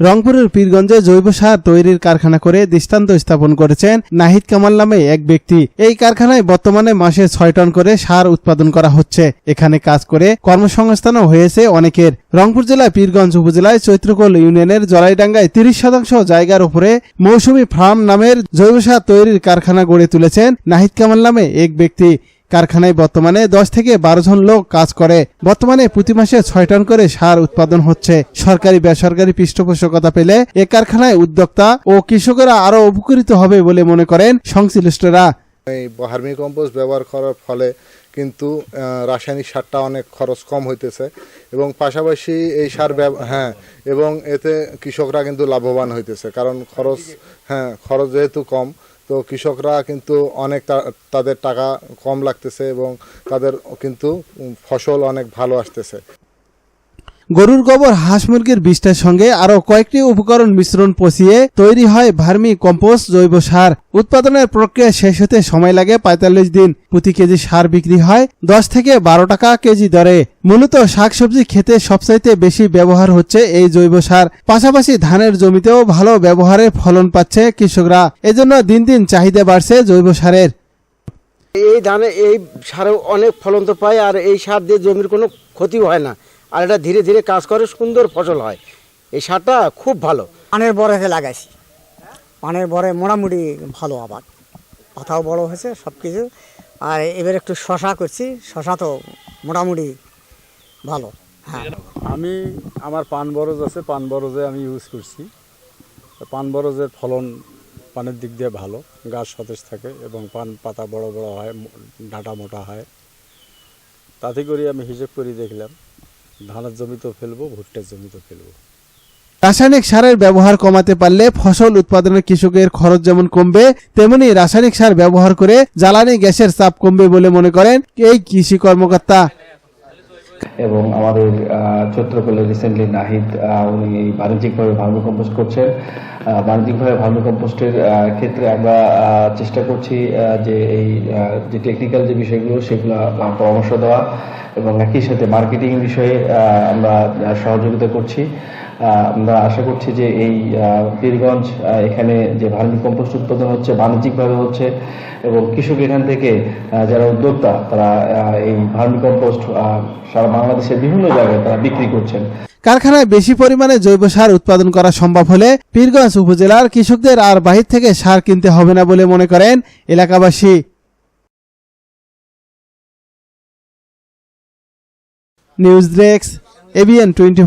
রংপুরের পীরগঞ্জে জৈব সার তৈরির কারখানা করে দৃষ্টান্ত স্থাপন করেছেন নাহিদ কামাল নামে এক ব্যক্তি। এই কারখানায় বর্তমানে মাসে ছয় টন করে সার উৎপাদন করা হচ্ছে। এখানে কাজ করে কর্মসংস্থানও হয়েছে অনেকের। রংপুর জেলার পীরগঞ্জ উপজেলায় চৈত্রকোল ইউনিয়নের জলাইডাঙ্গায় তিরিশ শতাংশ জায়গার উপরে মৌসুমী ফার্ম নামের জৈব সার তৈরির কারখানা গড়ে তুলেছেন নাহিদ কামাল নামে এক ব্যক্তি। কারখানায় বর্তমানে দশ থেকে বারো জন লোক কাজ করে। বর্তমানে প্রতি মাসে ছয় টন করে সার উৎপাদন হচ্ছে। সরকারি, বেসরকারি পৃষ্ঠপোষকতা পেলে এ কারখানায় উদ্যোক্তা ও কৃষকেরা আরও উপকৃত হবে বলে মনে করেন সংশ্লিষ্টরা। এই কম্পোস্ট ব্যবহার করার ফলে কিন্তু রাসায়নিক সারটা অনেক খরচ কম হইতেছে এবং পাশাপাশি এই সার হ্যাঁ এবং এতে কৃষকরা কিন্তু লাভবান হইতেছে। কারণ খরচ হ্যাঁ খরচ যেহেতু কম, তো কৃষকরা কিন্তু অনেক তাদের টাকা কম লাগতেছে এবং তাদের কিন্তু ফসল অনেক ভালো আসতেছে। গরুর গোবর হাঁস মুরগির বিষটার সঙ্গে আরও কয়েকটি উপকরণ মিশ্রণ পচিয়ে তৈরি হয় ভার্মি কম্পোস্ট জৈব সার। উৎপাদনের প্রক্রিয়া শেষ হতে সময় লাগে পঁয়তাল্লিশ দিন। প্রতি কেজি সার বিক্রি হয় দশ থেকে বারো টাকা কেজি দরে। মূলত শাকসবজি খেতে সবচাইতে বেশি ব্যবহার হচ্ছে এই জৈব সার। পাশাপাশি ধানের জমিতেও ভালো ব্যবহারের ফলন পাচ্ছে কৃষকরা। এজন্য দিন দিন চাহিদা বাড়ছে জৈব সারের। এই ধানে এই সারে অনেক ফলন তো পায় আর এই সার দিয়ে জমির কোনো ক্ষতি হয় না। আর এটা ধীরে ধীরে কাজ করে সুন্দর ফসল হয়। এই সারটা খুব ভালো। পানের বরেতে লাগাইছি। পানের বরে মোটামুটি ভালো আবাদ। পাতাও বড় হয়েছে সব কিছু আর এবার একটু শশা করছি। শশা তো মোটামুটি ভালো হ্যাঁ। আমি আমার পান বরজ আছে পান বরজে আমি ইউজ করছি। পান বরজের ফলন পানের দিক দিয়ে ভালো গাছ সতেজ থাকে এবং পান পাতা বড় বড় হয় ডাঁটা মোটা হয়। তাতে করে আমি হিসেব করে দেখলাম। ধানের জমিতেও ফেলব ভুট্টার জমিতেও ফেলব। রাসায়নিক সারের ব্যবহার কমাতে পারলে ফসল উৎপাদনের কৃষকের খরচ যেমন কমবে তেমনি রাসায়নিক সার ব্যবহার করে জ্বালানি গ্যাসের চাপ কমবে বলে মনে করেন এই কৃষি কর্মকর্তা। এবং আমাদের চৈত্রকলে রিসেন্টলি নাহিদ উনি এই বাণিজ্যিকভাবে ভার্মি কম্পোস্ট করছেন। বাণিজ্যিকভাবে ভার্মি কম্পোস্টের ক্ষেত্রে আমরা আহ, চেষ্টা করছি যে এই যে টেকনিক্যাল যে বিষয়গুলো সেগুলো পরামর্শ দেওয়া। এবং একই সাথে মার্কেটিং বিষয়ে আমরা সহযোগিতা করছি। আমরা আশা করছি যে এই পীরগঞ্জ এখানে যে ভার্মি কম্পোস্ট উৎপাদন হচ্ছে, বাণিজ্যিকভাবে হচ্ছে এবং কৃষক এখান থেকে যারা উদ্যোক্তা, তারা এই ভার্মি কম্পোস্ট সারা বাংলাদেশের বিভিন্ন জায়গায় তারা বিক্রি করছেন। কারখানায় বেশি পরিমাণে জৈব সার উৎপাদন করা সম্ভব হলে পীরগঞ্জ উপজেলার কৃষকদের আর বাহির থেকে সার কিনতে হবে না বলে মনে করেন এলাকাবাসী। News desk ABN twenty